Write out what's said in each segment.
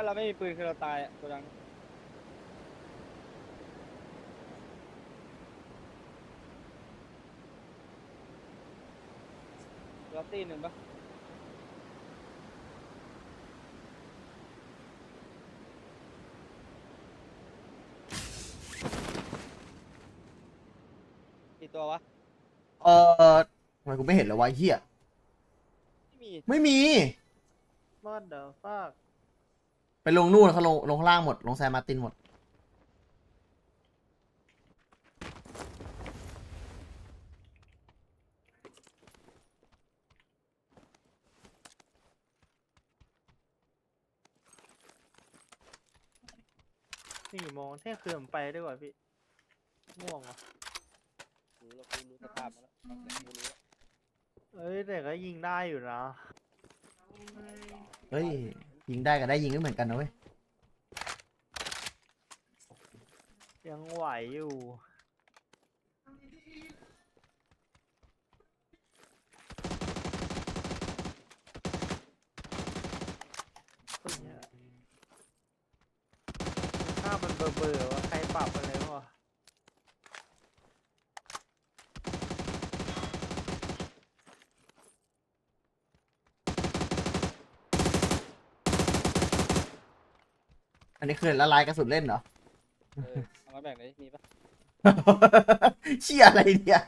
าเราไม่มีปืนคือเราตายอะโกดังเราตีหนึ่งปะกี่ตัววะ เออทำไมกูไม่เห็นเลยวะไอ้เฮียไม่มี ไม่มี What the fuck ไปลงนู่นเขาลงลงข้างล่างหมด ลงแซมมาร์ตินหมด สี่โมงเที่ยงคืนผมไปด้วยว่ะพี่ง่วงว่ะรู้แล้วกูรู้สภาพมาแล้วฟังเสียงกูรู้แล้วเอ้ยแต่ก็ยิงได้อยู่นะ เฮ้ย ยิงได้กับได้ยิงก็เหมือนกันนะเว้ย ยังไหวอยู่เฮ้ยเนี่ยภาพมันเบลอๆว่าใครปรับอะไรวะ อั นนี้คือละลายกระสุนเล่นเหรอ เออเอามาแบ่งเลยมีปะเชี่ยอะไรเนี่ย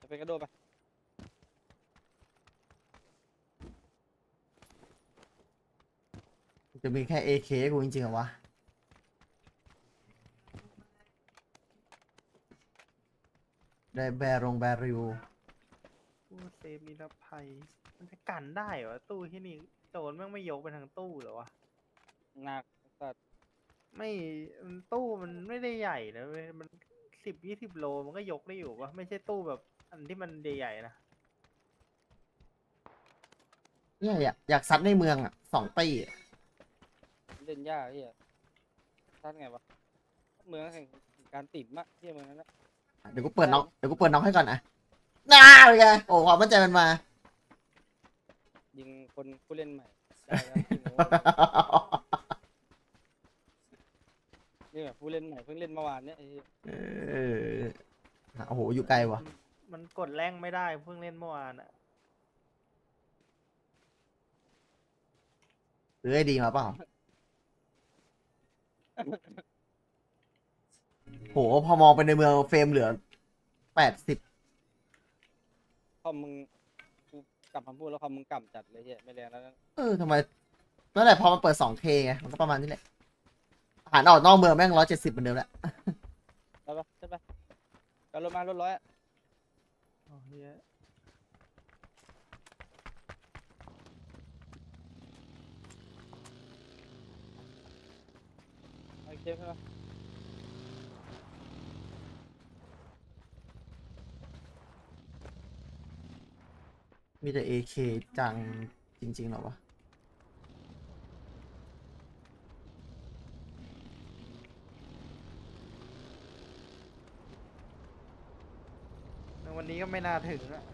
จะไปกระโดดปะจะมีแค่ AK กูจริงๆเหรอวะ ได้แบรงแบริวตู้เซฟนิรภัย มันจะกันได้เหรอตู้ที่นี่โจรแม่งไม่ยกไปทางตู้เหรอวะ หนักสัตว์ไม่มันตู้มันไม่ได้ใหญ่นะเว้ยมันสิบยี่สิบโลมันก็ยกได้อยู่วะไม่ใช่ตู้แบบอันที่มันใหญ่ๆนะเนี่ยอยากอยากซัดในเมืองอะสองตีอะเล่นยากเฮียท่านไงวะเมืองแห่งการติดมะเฮียเมืองนั้นนะ เดี๋ยวกูเปิดน้องเดี๋ยวกูเปิดน้องให้ก่อนนะน่าเลยไงโอ้ความมั่นใจมันมา ยิงคนผู้เล่นใหม่ได้แล้วยิงโง่นี่แบบผู้เล่นใหม่เพิ่งเล่นเมื่อวานเนี่ยไอ้เหี้ยเออโอ้โหอยู่ไกลว่ะมันมันกดแรงไม่ได้เพิ่งเล่นเมื่อวานอะหรือไอ้ดีมาเปล่า โหพอมองไปในเมืองเฟรมเหลือแปดสิบคอมมึงกูกลับมาพูดแล้วคอมมึงกำจัดเลยเฮียไม่แรงแล้วนะเออทำไมนั่นแหละพอมันเปิด 2K ไงมันก็ประมาณนี้แหละอาหารออกนอกเมืองแม่งร้อยเจ็ดสิบเหมือนเดิมแหละใช่ปะใช่ปะการรถมารถร้อยอะโอ้เหี้ยโอเคใช่ปะ มีแต่ AK จังจริงๆเหรอวะ วันนี้ก็ไม่น่าถึงอะ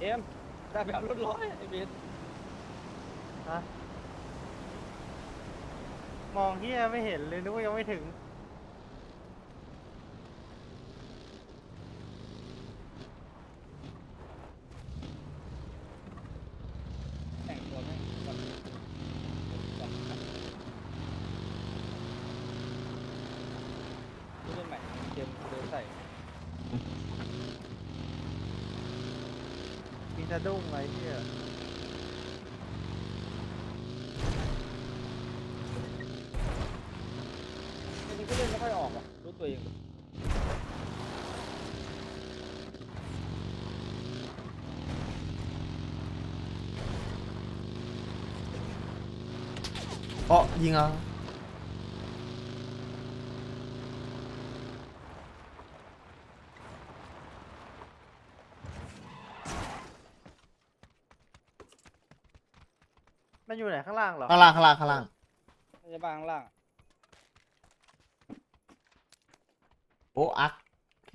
เอ็มได้แบบรถร้อยไอ้เบส ฮะมองเฮียไม่เห็นเลยนึกว่ายังไม่ถึง แต่งตัวแม่งแบบแบบผู้เล่นใหม่เกมเดินใส่มีสะดุ้งอะไรเฮีย เอง เออยิงอะมันอยู่ไหนข้างล่างเหรอข้างล่างข้างล่างข้างล่าง มันจะบางข้างล่าง อะโอ้อักโอเค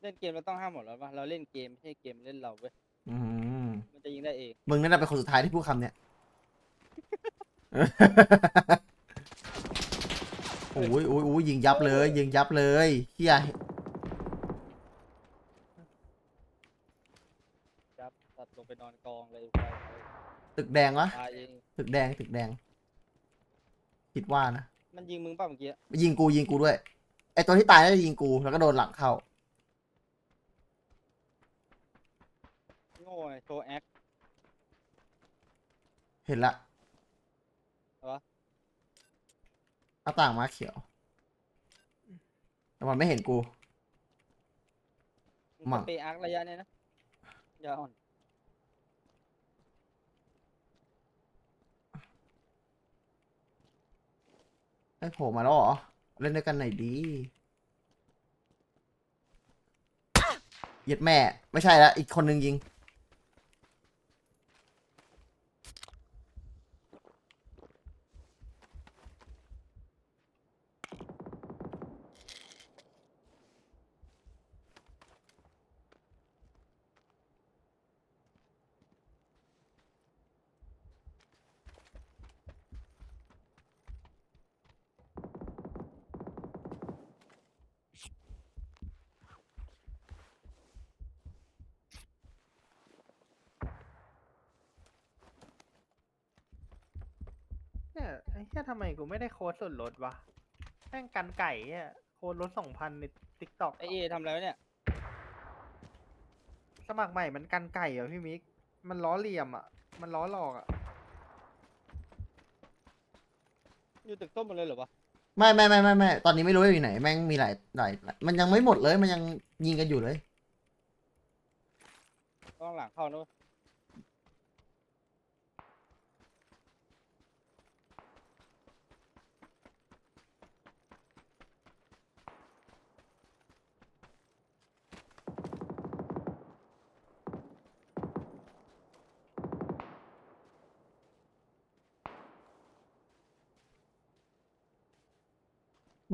เล่นเกมเราต้องห้ามหมดแล้วปะเราเล่นเกมไม่ใช่เกมเล่นเราเว้ยอืมมันจะยิงได้เองมึงนั่นแหละเป็นคนสุดท้ายที่พูดคำเนี้ย โอ้ยโอ้ยโอ้ยยิงยับเลย ยิงยับเลยเฮียครับตัดลงไปนอนกองเลยไปตึกแดงวะตายเองตึกแดงตึกแดง คิดว่านะมันยิงมึงเปล่ะเมื่อกี้ยิงกูยิงกูด้วยไอตัวที่ตายน่าจะยิงกูแล้วก็โดนหลังเข้าโง่ไงโชว์แอคเห็นละ อะไรวะ หน้าต่างมาเขียวแต่มันไม่เห็นกูมึงมั่สงเปรย์อาร์คระยะเนี้ยนะอย่าอ่อนไอ้ยโผล่มาแล้วเหรอ เล่นด้วยกันไหนอยดีเหย็ดแม่ ไม่ใช่ละอีกคนนึงยิง เนี่ยไอ้เหี้ยทำไมกูไม่ได้โค้ดส่วนลดวะแม่งกันไก่เนี่ยโค้ดลดสองพันในติ๊กต็อกไอเอทำอะไรวะเนี่ยสมัครใหม่มันกันไก่เหรอพี่มิก มันล้อเหลี่ยมอะ มันล้อหลอกอะ อยู่ตึกส้มหมดเลยเหรอวะไม่ไม่ไม่ไม่ไม่ตอนนี้ไม่รู้ว่าอยู่ไหนแม่งมีหลายหลายหลายมันยังไม่หมดเลย มันยังยิงกันอยู่เลย ต้องหลังเข้านะเว้ย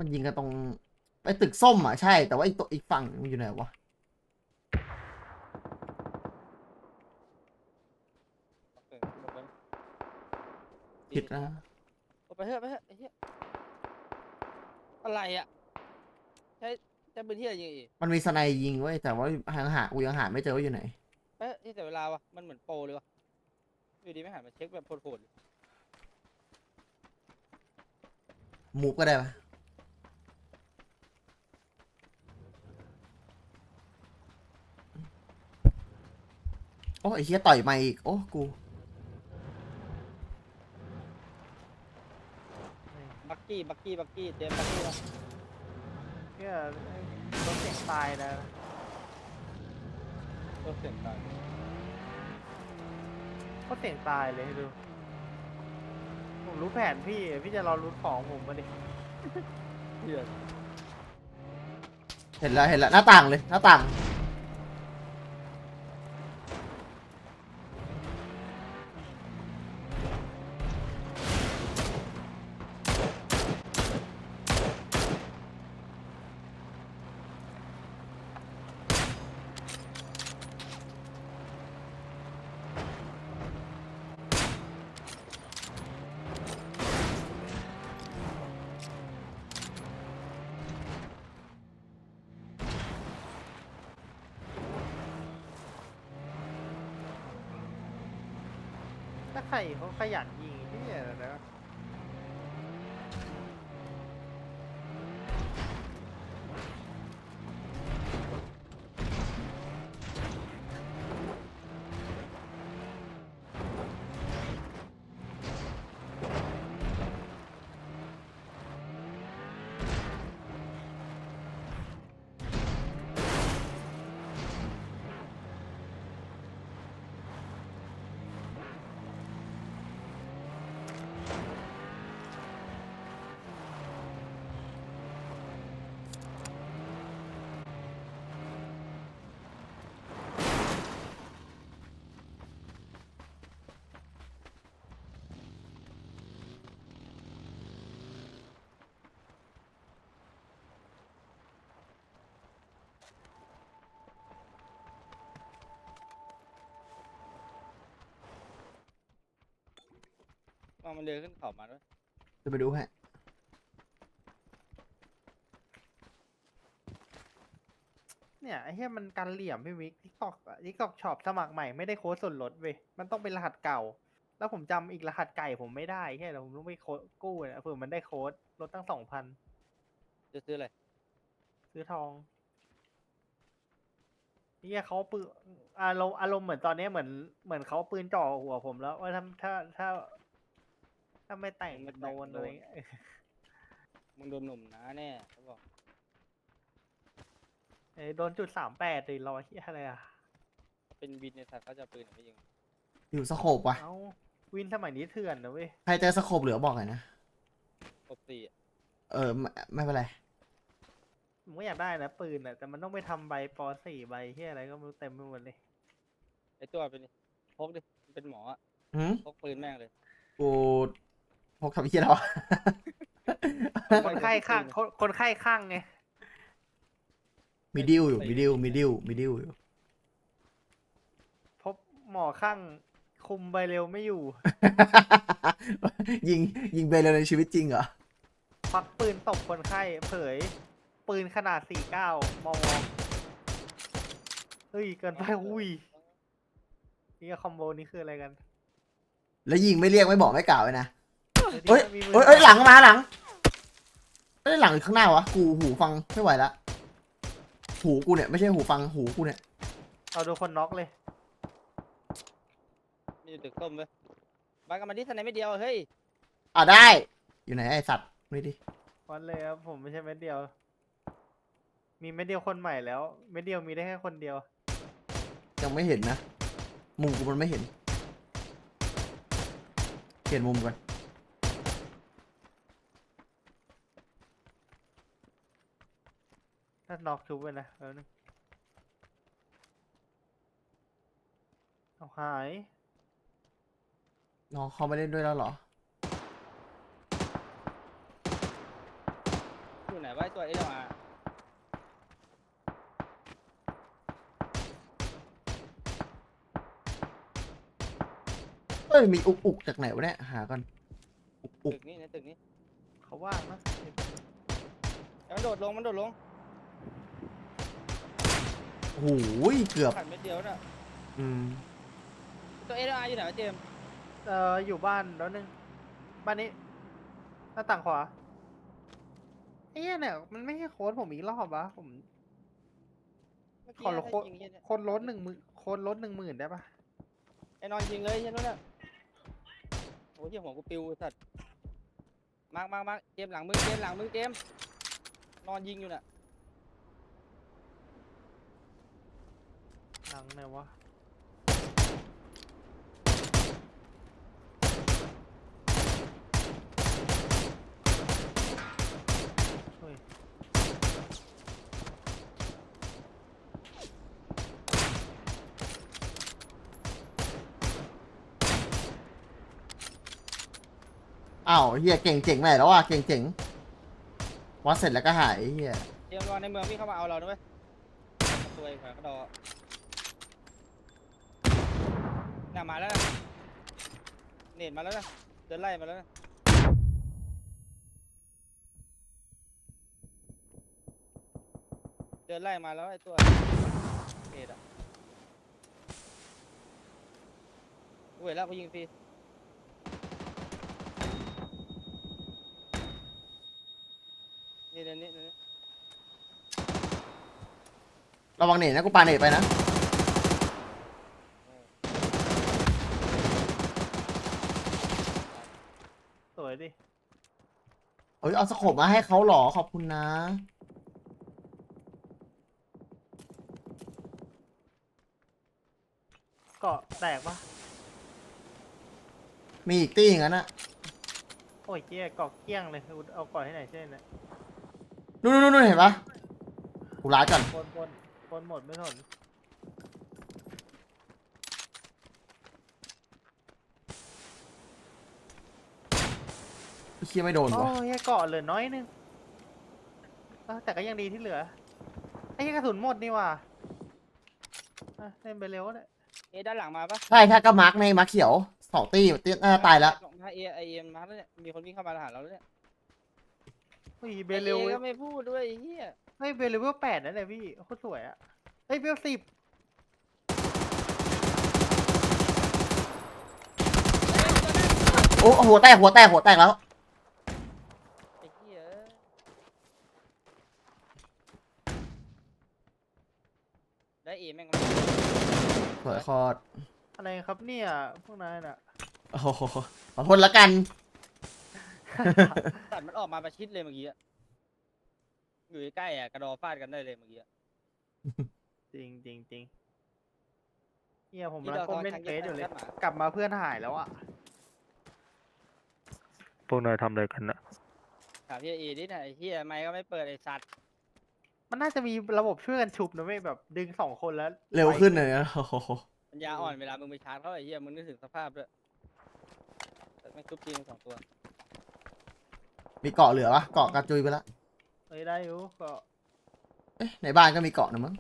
มันยิงกันตรงไอ้ตึกส้มอะใช่ แต่ว่าอีกตัวอีกฝั่งมันอยู่ไหนวะเออหมดแล้วผิดนะเอาไปเถอะไปเถอะไอ้เหี้ยอะไรอะใช้ใช้เป็นที่อะไรยิงอีกมันมีสไนด์ยิงไว้ยแต่ว่าหางหากูยังหาไม่เจอว่าอยู่ไหนเอ๊ะนี่แต่เวลาวะมันเหมือนโปรเลยวะอยู่ดีไม่หันมาเช็คแบบโหดๆเลยมูฟก็ได้ปะ ไอ้เหี้ยต่อยมาอีก โอ้ กูบักกี้บักกี้บักกี้เจมส์บักกี้แล้วเหี้ยรถเสียงตายนะตัวเสียงตายก็เสียงตายเลยให้ดู ผมรู้แผนพี่อะพี่จะรอรู้ของผมมาดิเหี้ยเห็นแล้วเห็นแล้วหน้าต่างเลยหน้าต่าง ถ้าใครเขาขยัน เอามันเดินขึ้นเขามาด้วยจะไปดูให้เนี่ยไอ้เหี้ยมันกันเหลี่ยมพี่มิกทิกตอกทิกตอกช็อปสมัครใหม่ไม่ได้โค้ดส่วนลดเว้ยมันต้องเป็นรหัสเก่า แล้วผมจำอีกรหัสไก่ผมไม่ได้แค่เราผมต้องไปโค้ดกู้เนี่ยเผื่อมันได้โค้ดลดตั้งสองพันจะซื้ออะไรซื้อทองเนี่ยเขาปืนอารมณ์อารมณ์เหมือนตอนเนี้ยเหมือนเหมือนเขาปืนจ่อหัวผมแล้วว่าถ้าถ้าถ้า ถ้าไม่แต่งโดนอะไรเงี้ยมึงโดนหนุ่มนะแน่เขาบอกเอ้ยโดนจุดสามแปดเลยรอเฮียอะไรอะ เป็นบินในสัตว์เขาจะเอาปืนไปยิงอยู่สโคบวะ เอ้าวินสมัยนี้เถื่อนนะเว้ยใครเจอสโคบเหลือบอกหน่อยนะกบสี่อะเออไม่ไม่เป็นไร ผมก็อยากได้นะปืนอะแต่มันต้องไปทำใบปสี่ใบเฮียอะไรก็ไม่รู้เต็มไปหมดเลย ไอตัวเป็นดิพกดิมันเป็นหมออะหืมพกปืนแม่งเลย กู พกทำเหี้ยแล้ววะคนไข้ข้างคนคนไข้ข้างไงมีดิวอยู่มีดิวมีดิวมีดิวอยู่พบหมอข้างคุมใบเร็วไม่อยู่ ยิงยิงไปเลยในชีวิตจริงเหรอควักปืนตบคนไข้ เผย ปืนขนาด 49มมเฮ้ย เกินไป อุ้ย นี่คอมโบนี้คืออะไรกัน แล้วยิงไม่เรียกไม่บอกไม่กล่าวเลยนะดี๋ว เฮ้ยนี้มีมืเฮ้ยเฮ้ยหลังมาหลังไม่ได้หลังอยู่ข้างหน้าวะ กูหูฟังไม่ไหวละ หูกูเนี่ยไม่ใช่หูฟังหูกูเนี่ย เราดูคนน็อกเลย มีอยู่ตึกส้มเลยบ้านกันมาที่สไนไม่เดียวเฮ้ยอะได้ อยู่ไหนไอสัตว์นี่ดิ วัดเลยครับผมไม่ใช่เม็ดเดียว มีเม็ดเดียวคนใหม่แล้ว เม็ดเดียวมีได้แค่คนเดียว ยังไม่เห็นนะ มุมกูมันไม่เห็น เปลี่ยนมุมก่อน ถ้าน็อกชุบไปนะแล้วนึงเอาหาย น้องเขาไม่เล่นด้วยแล้วเหรอ อยู่ไหนวะไอตัวเอเดมาเอ้ยมีอุกอุกจากไหนวะเนี่ยหาก่อนอุกอุกตึกนี้ในตึกนี้เขาว่างนะแล้วมันโดดลงมันโดดลง โอ้โหเกือบ ขัดเม็ดเดียวน่ะอืม ตัวเอเดมาอยู่ไหนวะเจมส์เอ่ออยู่บ้านแล้วนึง บ้านนี้หน้าต่างขวาไอ้เหี้ยเนี่ยมันไม่ให้โค้ดผมอีกรอบวะผม เมื่อขอกี้ละให้โค้ดยิงเหี้ยเนี่ยโค้ดลดหนึ่งหมื่นโค้ดลดหนึ่งหมื่นได้ปะไอ้นอนยิงเลยเหี้ยันนู้นน่ะโอ้ยเหี้ยหัวกูปิวไอ้สัตว์มากมากมากเจมส์หลังมึงเจมส์หลังมึงเจมส์นอนยิงอยู่น่ะ หนังไหนวะเฮ้ยอ้าวเฮียเก่งเจ๋งแม่แล้วว่ะเก่งเจ๋งวัดเสร็จแล้วก็หายเฮียเจมส์นอนในเมืองพี่เข้ามาเอาเราด้วยตัวไอ้แขวนกระดอ น่ะมาแล้วนะเน็ตมาแล้วนะเดินไล่มาแล้วนะเดินไล่มาแล้วไอ้ตัวเน็ตอะเห็นแล้วกูยิงฟรีนี่นี่นี่นี่ระวังเน็ตนะกูปาเน็ตไปนะ สวยดิ เอ้ยเอาสโคปมาให้เขาเหรอขอบคุณนะ เกาะแตกปะมีอีกตี้อย่างนั้นอะโอ้ยเจี๊ยเกาะเกลี้ยงเลยกูเอาเกาะที่ไหนเช่นนะนู่นนู่นนู่นเห็นปะกูร้ายก่อนบนบนบนหมดไม่สน เคียไม่โดนโอ้วะยเกาะเหลือน้อยนึงเอ้าแต่ก็ยังดีที่เหลือ ไอ้เหี้ยกระสุนหมดนี่ว่ะอะเล่นไปเร็วเลยเอ๊ะด้านหลังมาปะใช่ถ้าก็มาร์กในมาร์กเขียวสองตี้ตี้น่าจะตายแล้วบมาเอไอเอ็มมาแล้วเนี่ยมีคนวิ่งเข้ามาหาเราแล้วเนี่ยเฮ้ยเบไอลเอเร็วก็ไม่พูดด้วยไอ้เฮียเฮ้ยเบลเลเวลแปดนั่นแหละพี่โคตรสวยอะเฮ้ยเบลสิบโอ้หัวแตกหัวแตกหัวแตกแล้ว ไอ้เฮีย ได้เอแม่งสวยคอดอะไรครับเนี่ยพวกนายน่ะ โอ้โหขอโทษละกัน สัตว์มันออกมาประชิดเลยเมื่อกี้อะอยู่ใกล้ๆอะกระดอฟาดกันได้เลยเมื่อกี้อะ จริงจริงจริงเฮียผมที่กำลังเราก้มเล่นทางเฟซอยู่เลยแคปหมากลับมาเพื่อนหายแล้วอะพวกนายทำอะไรกันนะถามเฮียเอดินะไอ้เฮียไม่ก็ไม่เปิดไอ้สัตว์ มันน่าจะมีระบบช่วยกันชุบนะไม่แบบดึงสองคนแล้วเร็วขึ้นเลยนะโอ้โหปัญญาอ่อนเวลามึงไปชาร์จเขาไอ้เฮียมึงนึกถึงสภาพด้วยแต่ไม่ทุบทีมสองตัวมีเกาะเหลือปะเกาะกระจุยไปละเฮ้ยได้อยู่ก็เอ๊ะในบ้านก็มีเกาะนะมั้ง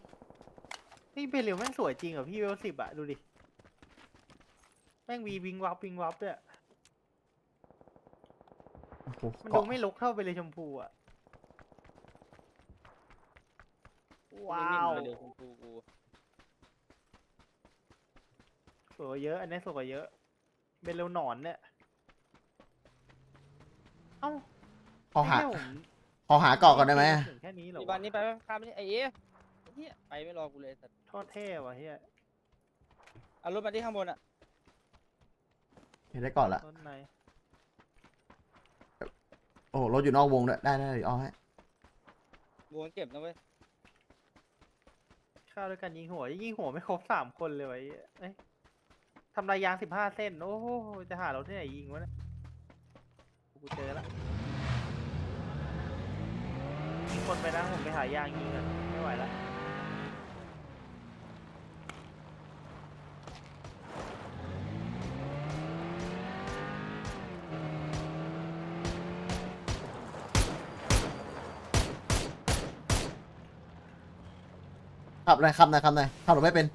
นี่เบลเร็วแม่งสวยจริงเหรอพี่เวลสิบอะดูดิแม่งวีวิงวับวิงวับด้วยโอ้โหมันดูเกาะไม่ลกเท่าเบลเลชมพูอะ ว้านิ่มวๆเลยเดี๋ยวคุณครูกูสวยกว่าเยอะ อันนี้สวยกว่าเยอะเบลเร็วหนอนเนี่ย เอ้าขอหาไม่ใช่ผมขอหาเกาะก่อนได้ไหมถึงแค่นี้เหรออีวะวันนี้ไปไหมข้ามไปนี่ไอ้เอ๊ะไอ้เฮียไปไม่รอกูเลยสัตว์โทษเท่ว่ะเฮียเอารถมาที่ข้างบนอะเห็นได้เกาะละต้นในโอ้โหรถอยู่นอกวงด้วยได้ได้เดี๋ยวเอาให้วงเก็บนะเว้ย เข้าด้วยกันยิงหัว ยิงหัวไม่ครบสามคนเลยไวะไอ้เอ้ยทำลายยางสิบห้าเส้น โอ้โหจะหาเราที่ไหนยิงวะเนี่ยกูเจอละมีคนไปนะผมไปหายางยิงกันไม่ไหวละ ขับเลยขับหน่อยขับหน่อยขับรถไม่เป็น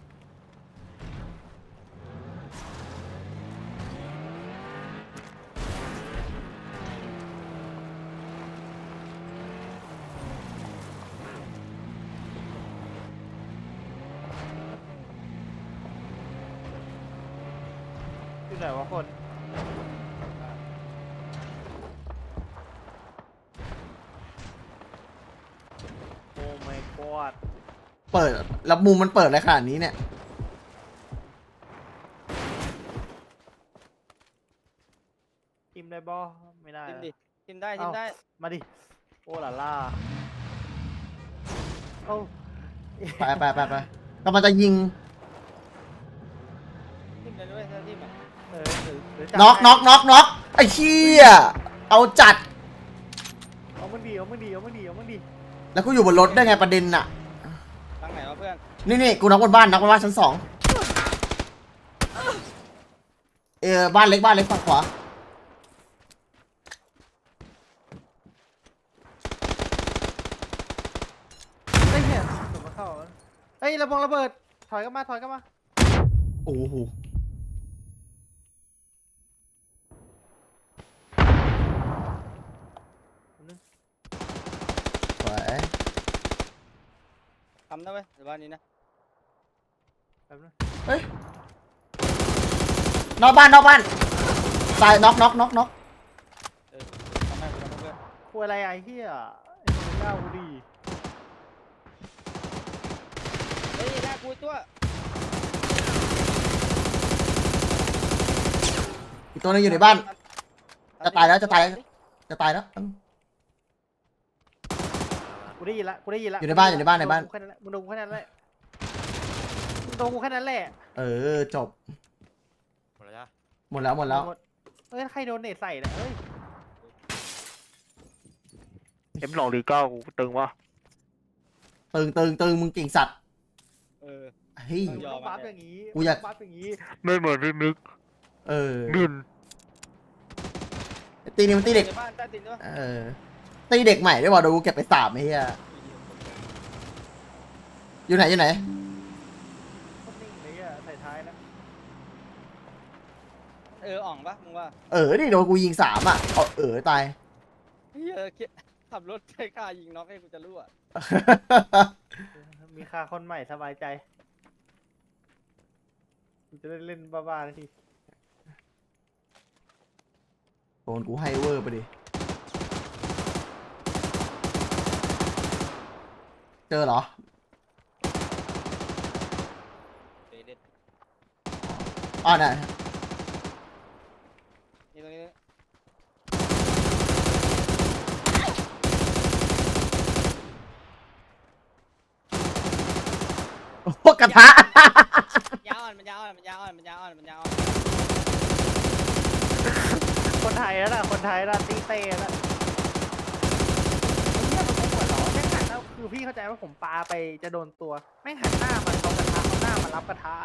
อยู่ไหนวะคน โอ้ my god เปิด แล้วมุมมันเปิดอะไรขนาดนี้เนี่ย ทิมได้บอไม่ได้ ทิมอะดิทิมได้ทิมเอ้าได้ มาดิ โอ้ล่ะล่าโอ้ไปไปไปไปกำลังจะยิง ทิมเลยด้วยถ้าทิมอะเออหรือหรือจับน็อกให้น็อกน็อกน็อกไอ้เชี่ยเอาจัด เอามันดีเอามันดีเอามันดีเอามันดี แล้วกูอยู่บนรถได้ไงประเด็นน่ะ ตั้งไหนวะเพื่อ นนี่นี่กูน็อกบนบ้านน็อกบนบ้านชั้นสองเออบ้านเล็กบ้านเล็กฝั่งขวาเฮ้ยเนี่ยผมมาเข้าแล้วเฮ้ยระเบงระเบิด ถอยกลันมา ถอยกลันมา โอ้โหสวย ทำได้เว้ยเดี๋ยวบ้านนี้นะ แป๊บนึงนอกบ้านนอกบ้านตายน็อกน็อกน็อกน็อกเออทำได้กูทำได้เพื่อนคุยอะไรไอ้เหี้ยไอ้คนเล่ากูดีเฮ้ยได้กูอีกตัวอีกตัวหนึงอยู่ในบ้าน จะตายแล้วจะตายแล้ว จะตายแล้วอืมกูได้ยินละกูได้ยินละอยู่ในบ้านอยู่ในบ้านในบ้าน มึงโดนกูแค่นั้นแหละมึงโดนกูแค่นั้นแหละ เออจบหมดแล้วหมดแล้วหมดแล้วเอ้ย ใครโดนเนตใส่เนี่ยเอ้ย เอ็มสองหรือเก้ากูตึงวะตึงตึงตึงมึงเก่งสัตว์เออ เฮ้ยมึงต้องบัฟอย่างนี้กูอยากมึงต้องบัฟอย่างนี้ไม่เหมือนพี่มิกเออมินตีนี่มันตีเด็ก ในบ้านใต้ดินด้วยเออตีเด็กใหม่ด้วยว่ะเดูเก็บไปสามไอ้เหี้ยอยู่ไหนอยู่ไหน โคตรนิ่ง เลยอะใส่ท้ายนะในเอออ่องปะมึงว่าเออดิโดนกูยิงสามอะเอาเออตาย เฮียเหี้ยขับรถใช้กล้ายิงน็อกให้กูจะรั่วมีค่าคนใหม่สบายใจกูจะได้เล่นบ้าๆทีโดนกูให้เวอร์ไปดิ เจอเหรอ เด็ดเด็ดอ๋อน่ะ นี่ตรงนี้ โอ้โห กระทะ ยาวอ่อนมันยาวอ่อนมันยาวอ่อนมันยาวอ่อนมันยาวอ่อนคนไทยแล้วนะคนไทยแล้วตีเต้แล้วไอ้เหี้ยมันคงหัวเราะแม่งหันหน้าคือพี่เข้าใจว่าผมปาไปจะโดนตัวแม่งหันหน้ามาเอากระทะเอาหน้ามารับกระทะ